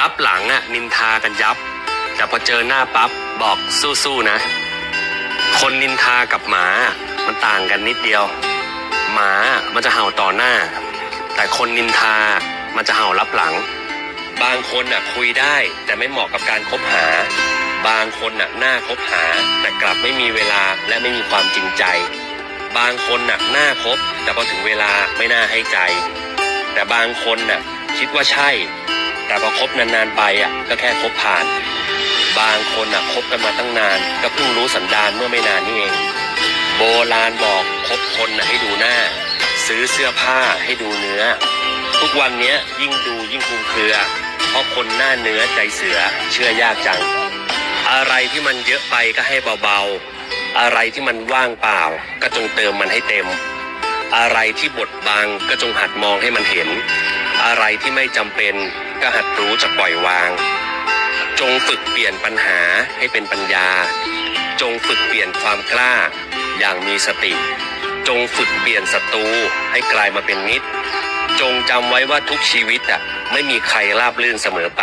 รับหลังอะนินทากันยับ แต่พอเจอหน้าปั๊บบอกสู้ๆนะ คนนินทากับหมา มันต่างกันนิดเดียว หมามันจะเห่าต่อหน้า แต่คนนินทามันจะเห่ารับหลัง บางคนน่ะคุยได้แต่ไม่เหมาะกับการคบหา บางคนน่ะน่าคบหา แต่กลับไม่มีเวลาและไม่มีความจริงใจ บางคนน่ะน่าคบ แต่พอถึงเวลาไม่น่าให้ใจ แต่บางคนน่ะคิดว่าใช่ แต่พอคบนานๆไปอะก็แค่คบผ่าน บางคนน่ะคบกันมาตั้งนาน ก็เพิ่งรู้สันดานเมื่อไม่นานนี่เอง โบราณบอกคบคนน่ะให้ดูหน้า ซื้อเสื้อผ้าให้ดูเนื้อ ทุกวันเนี้ยยิ่งดูยิ่งคลุมเครือ เพราะคนหน้าเนื้อใจเสือเชื่อยากจัง อะไรที่มันเยอะไปก็ให้เบาๆ อะไรที่มันว่างเปล่า ก็จงเติมมันให้เต็ม อะไรที่บดบังก็จงหัดมองให้มันเห็น อะไรที่ไม่จำเป็น ก็หัดรู้จักปล่อยวาง จงฝึกเปลี่ยนปัญหาให้เป็นปัญญา จงฝึกเปลี่ยนความกล้า อย่างมีสติ จงฝึกเปลี่ยนศัตรูให้กลายมาเป็นมิตร จงจำไว้ว่าทุกชีวิตอะไม่มีใครราบรื่นเสมอไป